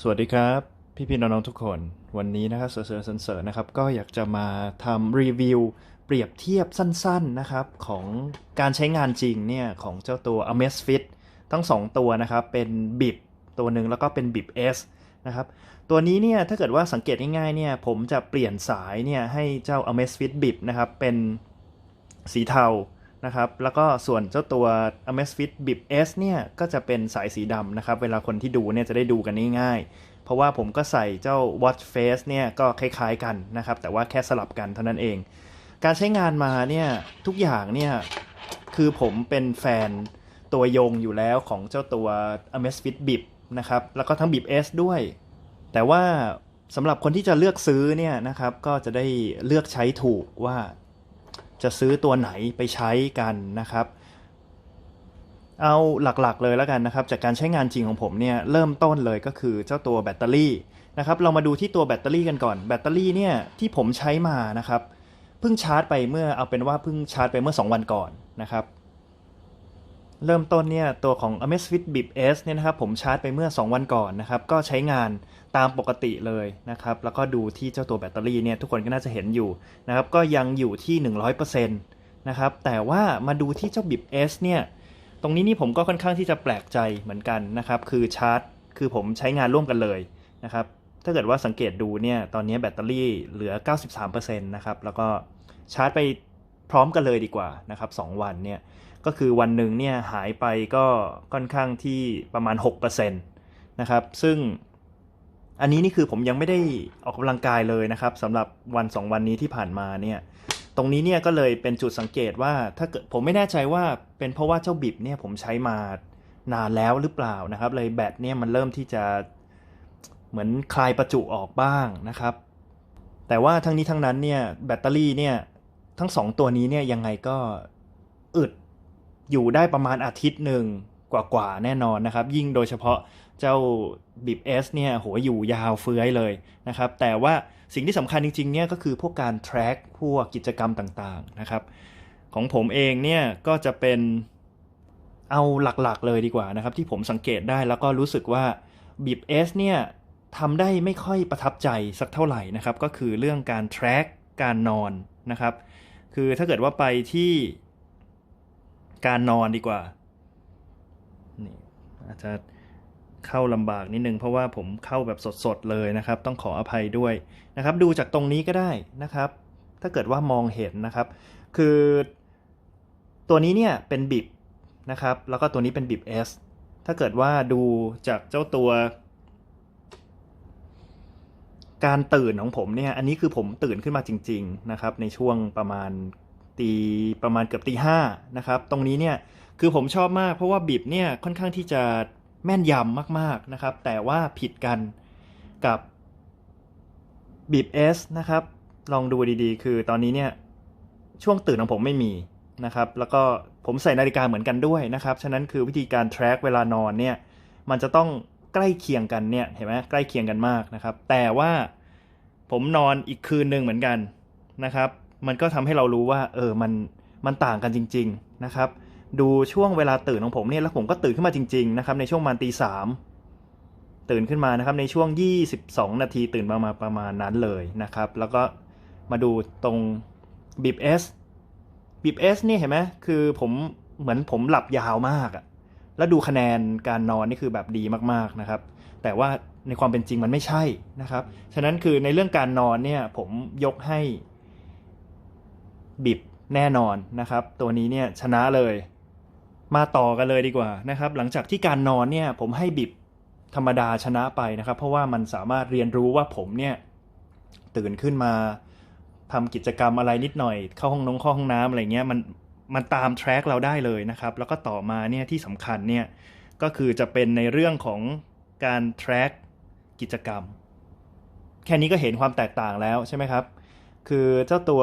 สวัสดีครับ พี่พี่ๆน้องๆทุกคนวันนี้นะครับเสือเสือเสริญนะครับ ก็อยากจะมาทำรีวิว เปรียบเทียบสั้นๆนะครับ ของการใช้งานจริงเนี่ย ของเจ้าตัว Amazfit ทั้ง 2 ตัวนะครับ เป็นบิบตัวหนึ่งแล้วก็เป็นบิบ S นะครับ ตัวนี้เนี่ย ถ้าเกิดว่าสังเกตง่ายๆเนี่ย ผมจะเปลี่ยนสายเนี่ย ให้เจ้า Amazfit Bip นะครับ เป็นสีเทา นะครับ แล้วก็ส่วนเจ้าตัว Amazfit Bip S เนี่ย ก็จะเป็นสายสีดำนะครับ เวลาคนที่ดูเนี่ยจะได้ดูกันง่ายๆ เพราะว่าผมก็ใส่เจ้า Watch Face เนี่ย ก็คล้ายๆกันนะครับ แต่ว่าแค่สลับกันเท่านั้นเอง การใช้งานมาเนี่ย ทุกอย่างเนี่ย คือผมเป็นแฟนตัวยงอยู่แล้วของเจ้าตัว Amazfit Bip นะครับ แล้วก็ทั้ง Bip S ด้วย แต่ว่าสำหรับคนที่จะเลือกซื้อเนี่ยนะครับ ก็จะได้เลือกใช้ถูกว่า จะซื้อตัวไหนไปใช้กันนะครับ เอาหลักๆเลยแล้วกันนะครับ จากการใช้งานจริงของผมเนี่ยเริ่มต้นเลยก็คือเจ้าตัวแบตเตอรี่นะครับ เรามาดูที่ตัวแบตเตอรี่กันก่อน แบตเตอรี่เนี่ยที่ผมใช้มานะครับเพิ่งชาร์จไปเมื่อเอาเป็นว่าเพิ่งชาร์จไปเมื่อ 2 วันก่อนนะครับเริ่มต้นเนี่ยตัวของ Amazfit Bip S เนี่ยนะครับผมชาร์จไปเมื่อ 2 วันก่อนนะครับก็ใช้งาน ตามปกติเลยนะครับ แล้วก็ดูที่เจ้าตัวแบตเตอรี่เนี่ยทุกคนก็น่าจะเห็นอยู่นะครับ ก็ยังอยู่ที่ 100%นะครับ แต่ว่ามาดูที่เจ้า Bip S เนี่ย ตรงนี้นี่ผมก็ค่อนข้างที่จะแปลกใจเหมือนกันนะครับ คือชาร์จ คือผมใช้งานร่วมกันเลยนะครับ ถ้าเกิดว่าสังเกตดูเนี่ย ตอนนี้แบตเตอรี่เหลือ 93%นะครับ แล้วก็ชาร์จไปพร้อมกันเลยดีกว่านะครับ 2 วันเนี่ย ก็คือวันหนึ่งเนี่ยหายไปก็ค่อนข้างที่ประมาณ 6%นะครับ ซึ่ง อันนี้นี่คือผมยังไม่ได้ออกกำลังกายเลยนะครับสำหรับวัน 2 วันนี้ที่ผ่านมาเนี่ยตรงนี้เนี่ยก็เลยเป็นจุดสังเกตว่าถ้าเกิดผมไม่แน่ใจว่าเป็นเพราะว่าเจ้าบิบเนี่ยผมใช้มานานแล้วหรือเปล่านะครับ เลยแบตเนี่ยมันเริ่มที่จะเหมือนคลายประจุออกบ้างนะครับ แต่ว่าทั้งนี้ทั้งนั้นเนี่ยแบตเตอรี่เนี่ยทั้งสองตัวนี้เนี่ยยังไงก็อึดอยู่ได้ประมาณอาทิตย์หนึ่งกว่าๆแน่นอนนะครับ ยิ่งโดยเฉพาะ เจ้าบิบเอสเนี่ยโหอยู่ยาวเฟื้อยเลยนะครับ แต่ว่าสิ่งที่สำคัญจริงๆเนี่ยก็คือพวกการ track พวกกิจกรรมต่างๆนะครับ ของผมเองเนี่ยก็จะเป็นเอาหลักๆเลยดีกว่านะครับ ที่ผมสังเกตได้แล้วก็รู้สึกว่าบิบเอสเนี่ยทำได้ไม่ค่อยประทับใจสักเท่าไหร่นะครับ ก็คือเรื่องการ track การนอนนะครับ คือถ้าเกิดว่าไปที่การนอนดีกว่านี่อาจจะ เข้าลำบากนิดนึงเพราะว่าผมเข้าแบบสดๆเลยนะครับ ต้องขออภัยด้วยนะครับ ดูจากตรงนี้ก็ได้นะครับ ถ้าเกิดว่ามองเห็นนะครับ คือตัวนี้เนี่ยเป็นบิบนะครับ แล้วก็ตัวนี้เป็นบิบ S ถ้าเกิดว่าดูจากเจ้าตัว การตื่นของผมเนี่ย อันนี้คือผมตื่นขึ้นมาจริง ๆนะครับ ในช่วงประมาณตีประมาณเกือบตีห้านะครับ ตรงนี้เนี่ยคือผมชอบมากเพราะว่าบิบเนี่ยค่อนข้างที่จะ แม่นยำมากๆนะครับ แต่ว่าผิดกันกับบิบ S นะครับ ลองดูดีๆ คือตอนนี้เนี่ยช่วงตื่นของผมไม่มีนะครับ แล้วก็ผมใส่นาฬิกาเหมือนกันด้วยนะครับ ฉะนั้นคือวิธีการ track เวลานอนเนี่ย มันจะต้องใกล้เคียงกันเนี่ย เห็นไหมใกล้เคียงกันมากนะครับ แต่ว่าผมนอนอีกคืนหนึ่งเหมือนกันนะครับ มันก็ทำให้เรารู้ว่า เออ มัน มันต่างกันจริง ๆ นะครับ ดูช่วงเวลาตื่นของผมเนี่ยแล้วผมก็ตื่นขึ้นมาจริงๆนะครับในช่วงประมาณตีสามตื่นขึ้นมานะครับในช่วง 22 นาทีตื่นมามาประมาณนั้นเลยนะครับ แล้วก็มาดูตรงบิบ S บิบ S นี่เห็นไหมคือผมเหมือนผมหลับยาวมากอะแล้วดูคะแนนการนอนนี่คือแบบดีมากๆนะครับ แต่ว่าในความเป็นจริงมันไม่ใช่นะครับ ฉะนั้นคือในเรื่องการนอนเนี่ยผมยกให้บิบแน่นอนนะครับ ตัวนี้เนี่ยชนะเลย มาต่อกันเลยดีกว่านะครับ หลังจากที่การนอนเนี่ยผมให้บิบธรรมดาชนะไปนะครับ เพราะว่ามันสามารถเรียนรู้ว่าผมเนี่ยตื่นขึ้นมาทำกิจกรรมอะไรนิดหน่อย เข้าห้องน้องเข้าห้องน้ำอะไรเงี้ยมันมันตามแทร็กเราได้เลยนะครับ แล้วก็ต่อมาเนี่ยที่สำคัญเนี่ยก็คือจะเป็นในเรื่องของการแทร็กกิจกรรม แค่นี้ก็เห็นความแตกต่างแล้วใช่ไหมครับ คือเจ้าตัว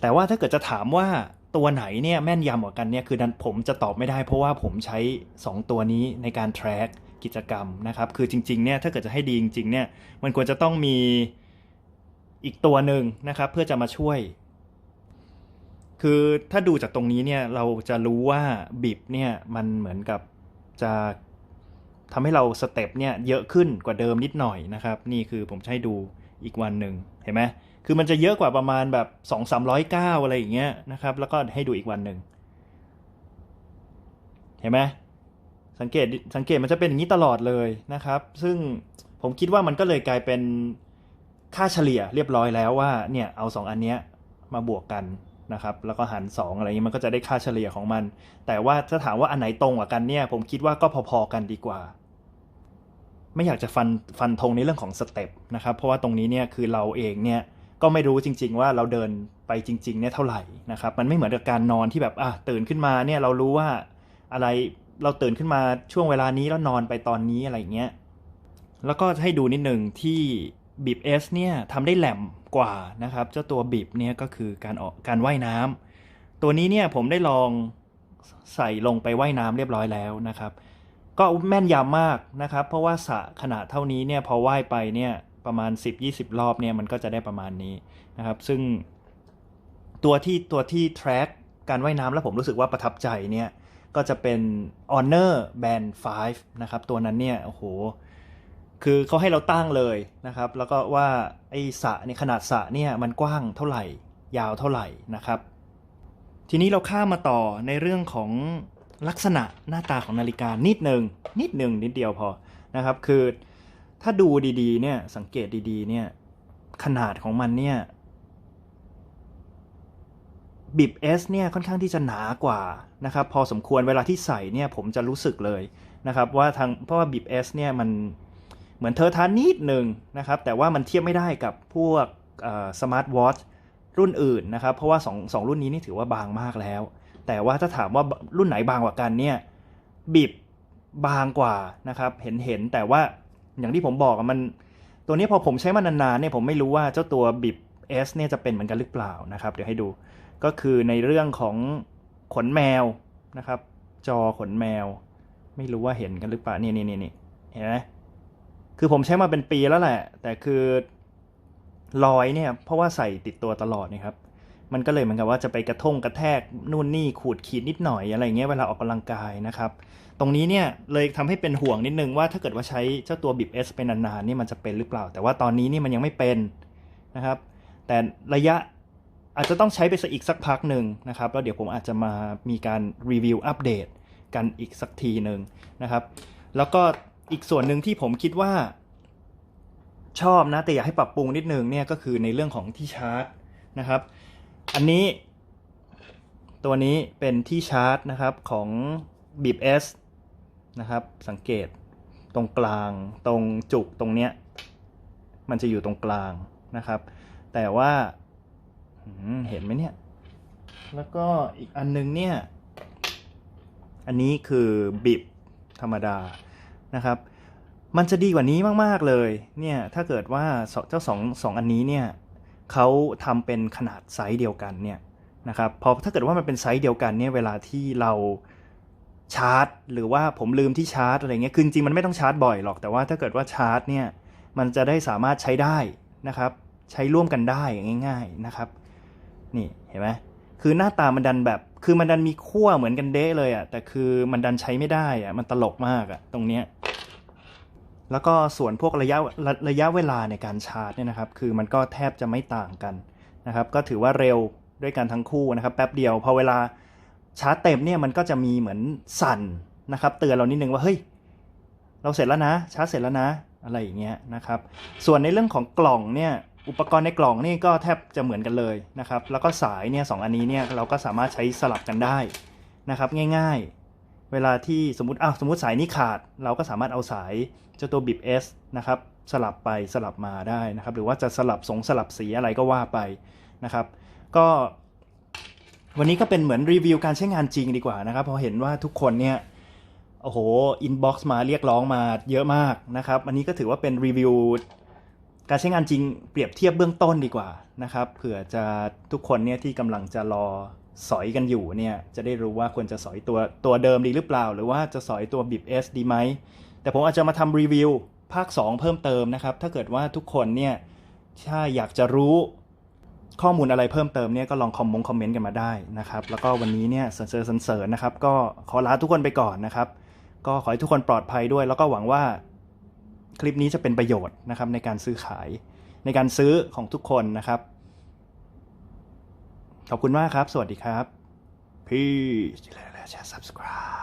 แต่ว่าถ้าเกิดจะถามว่า ตัวไหนเนี่ยแม่นยำกว่ากันเนี่ยคือนั้นผมจะตอบไม่ได้เพราะว่าผมใช้ 2 ตัวนี้ในการ track กิจกรรมนะครับ คือจริงๆเนี่ยถ้าเกิดจะให้ดีจริงๆเนี่ยมันควรจะต้องมีอีกตัวหนึ่งนะครับ เพื่อจะมาช่วย คือถ้าดูจากตรงนี้เนี่ยเราจะรู้ว่าบิบเนี่ยมันเหมือนกับจะทำให้เราสเต็ปเนี่ยเยอะขึ้นกว่าเดิมนิดหน่อยนะครับ นี่คือผมให้ดูอีกวันหนึ่งเห็นไหม คือมันจะเยอะกว่าประมาณแบบ2 3 0 0ก้าอะไรอย่างเงี้ยนะครับ แล้วก็ให้ดูอีกวันหนึ่งเห็นไหมสังเกตสังเกตมันจะเป็นอย่างนี้ตลอดเลยนะครับ ซึ่งผมคิดว่ามันก็เลยกลายเป็นค่าเฉลี่ยเรียบร้อยแล้วว่าเนี่ยเอาสองอันเนี้ยมาบวกกันนะครับ แล้วก็หาร2อะไรอย่างนี้มันก็จะได้ค่าเฉลี่ยของมัน แต่ว่าถ้าถามว่าอันไหนตรงกว่ากันเนี่ยผมคิดว่าก็พอๆกันดีกว่า ไม่อยากจะฟันฟันธงในเรื่องของสเต็ปนะครับ เพราะว่าตรงนี้เนี่ยคือเราเองเนี่ย ก็ไม่รู้จริง ๆ ว่าเราเดินไปจริง ๆ เนี่ยเท่าไหร่นะครับ มันไม่เหมือนกับการนอนที่แบบอะตื่นขึ้นมาเนี่ยเรารู้ว่าอะไรเราตื่นขึ้นมาช่วงเวลานี้แล้วนอนไปตอนนี้อะไรเงี้ย แล้วก็ให้ดูนิดหนึ่งที่บีบ S เนี่ยทำได้แหลมกว่านะครับ เจ้าตัวบีบเนี่ยก็คือการออกการว่ายน้ำตัวนี้เนี่ยผมได้ลองใส่ลงไปว่ายน้ำเรียบร้อยแล้วนะครับ ก็แม่นยำมากนะครับ เพราะว่าสะขนาดเท่านี้เนี่ยพอว่ายไปเนี่ย ประมาณ 10-20 รอบเนี่ยมันก็จะได้ประมาณนี้นะครับ ซึ่งตัวที่ตัวที่ track การว่ายน้ำแล้วผมรู้สึกว่าประทับใจเนี่ยก็จะเป็น Honor Band 5 นะครับ ตัวนั้นเนี่ย โอ้โห คือเขาให้เราตั้งเลยนะครับ แล้วก็ว่าไอ้สระเนี่ขนาดสระเนี่ยมันกว้างเท่าไหร่ ยาวเท่าไหร่นะครับ ทีนี้เราข้ามมาต่อในเรื่องของลักษณะหน้าตาของนาฬิกานิดหนึ่งนิดหนึ่งนิดเดียวพอนะครับ คือ ถ้าดูดีๆ เนี่ย สังเกตดีๆ เนี่ย ขนาดของมันเนี่ยบิบ S เนี่ยค่อนข้างที่จะหนากว่านะครับ พอสมควรเวลาที่ใส่เนี่ยผมจะรู้สึกเลยนะครับ ว่าทางเพราะว่าบิบ S เนี่ยมันเหมือนเทอร์ทานนิดหนึ่งนะครับ แต่ว่ามันเทียบไม่ได้กับพวกสมาร์ทวอทรุ่นอื่นนะครับ เพราะว่า2 2รุ่นนี้นี่ถือว่าบางมากแล้ว แต่ว่าถ้าถามว่ารุ่นไหนบางกว่ากันเนี่ยบิบบางกว่านะครับ เห็นเห็นแต่ว่า อย่างที่ผมบอกมันตัวนี้พอผมใช้มานานๆเนี่ยผมไม่รู้ว่าเจ้าตัวบิบ S เนี่ยจะเป็นเหมือนกันหรือเปล่านะครับ เดี๋ยวให้ดูก็คือในเรื่องของขนแมวนะครับ จอขนแมว ไม่รู้ว่าเห็นกันหรือเปล่านี่นี่นี่นี่เห็นไหมคือผมใช้มาเป็นปีแล้วแหละ แต่คือรอยเนี่ย เพราะว่าใส่ติดตัวตลอดนะครับ มันก็เลยเหมือนกับว่าจะไปกระทงกระแทกนู่นนี่ขูดขีดนิดหน่อยอะไรเงี้ยเวลาออกกำลังกายนะครับ ตรงนี้เนี่ยเลยทำให้เป็นห่วงนิดนึงว่าถ้าเกิดว่าใช้เจ้าตัวบิบ S ไปนานๆนี่มันจะเป็นหรือเปล่า แต่ว่าตอนนี้นี่มันยังไม่เป็นนะครับ แต่ระยะอาจจะต้องใช้ไปสักอีกสักพักหนึ่งนะครับแล้วเดี๋ยวผมอาจจะมามีการรีวิวอัปเดตกันอีกสักทีหนึ่งนะครับ แล้วก็อีกส่วนหนึ่งที่ผมคิดว่า ชอบนะแต่อยากให้ปรับปรุงนิดนึงเนี่ยก็คือในเรื่องของที่ชาร์จนะครับ อันนี้ ตัวนี้เป็นที่ชาร์จนะครับของ b i b S นะครับ สังเกตตรงกลางตรงจุกตรงเนี้ย มันจะอยู่ตรงกลางนะครับ แต่ว่าเห็นไหมเนี่ย แล้วก็อีกอันนึงเนี่ย อันนี้คือบิบธรรมดานะครับ มันจะดีกว่านี้มาก ๆ เลย เนี่ย ถ้าเกิดว่าเจ้าสองสองอันนี้เนี่ย เขาทำเป็นขนาดไซส์เดียวกันเนี่ยนะครับพอถ้าเกิดว่ามันเป็นไซส์เดียวกันเนี่ยเวลาที่เราชาร์จ หรือว่าผมลืมที่ชาร์จอะไรเงี้ยคือจริงมันไม่ต้องชาร์จบ่อยหรอกแต่ว่าถ้าเกิดว่าชาร์จเนี่ยมันจะได้สามารถใช้ได้นะครับใช้ร่วมกันได้ง่าย ๆนะครับนี่เห็นไหมคือหน้าตามันดันแบบ คือมันดันมีขั้วเหมือนกันเด้เลยอะ่ะแต่คือมันดันใช้ไม่ได้อะ่ะมันตลกมากอะ่ะตรงเนี้ย แล้วก็ส่วนพวกระยะระระยะเวลาในการชาร์จเนี่ยนะครับ คือมันก็แทบจะไม่ต่างกันนะครับ ก็ถือว่าเร็วด้วยกันทั้งคู่นะครับ แป๊บเดียวพอเวลาชาร์จเต็มเนี่ยมันก็จะมีเหมือนสั่นนะครับ เตือนเรานิดนึงว่าเฮ้ยเราเสร็จแล้วนะ ชาร์จเสร็จแล้วนะ อะไรอย่างเงี้ยนะครับ ส่วนในเรื่องของกล่องเนี่ยอุปกรณ์ในกล่องนี่ก็แทบจะเหมือนกันเลยนะครับ แล้วก็สายเนี่ยสอันนี้เนี่ยเราก็สามารถใช้สลับกันได้นะครับ ง่ายๆ เวลาที่สมมติอ้าวสมมติสายนี้ขาด เราก็สามารถเอาสายเจ้าตัวบิบ S นะครับสลับไปสลับมาได้นะครับ หรือว่าจะสลับสงสลับสีอะไรก็ว่าไปนะครับ ก็วันนี้ก็เป็นเหมือนรีวิวการใช้งานจริงดีกว่านะครับ เพราะเห็นว่าทุกคนเนี่ยโอ้โหอินบ็อกซ์มาเรียกร้องมาเยอะมากนะครับ อันนี้ก็ถือว่าเป็นรีวิวการใช้งานจริงเปรียบเทียบเบื้องต้นดีกว่านะครับเผื่อจะทุกคนเนี่ยที่กำลังจะรอ สอยกันอยู่เนี่ยจะได้รู้ว่าควรจะสอยตัวตัวเดิมดีหรือเปล่า หรือว่าจะสอยตัวบีบเอสดีไหม แต่ผมอาจจะมาทำรีวิวภาค 2 เพิ่มเติมนะครับ ถ้าเกิดว่าทุกคนเนี่ยถ้าอยากจะรู้ข้อมูลอะไรเพิ่มเติมเนี่ยก็ลองคอมมงคอมเมนต์กันมาได้นะครับ แล้วก็วันนี้เนี่ยเสริเสริญนะครับ ก็ขอลาทุกคนไปก่อนนะครับ ก็ขอให้ทุกคนปลอดภัยด้วย แล้วก็หวังว่าคลิปนี้จะเป็นประโยชน์นะครับในการซื้อขายในการซื้อของทุกคนนะครับ ขอบคุณมากครับ สวัสดีครับ Peace แชร์ subscribe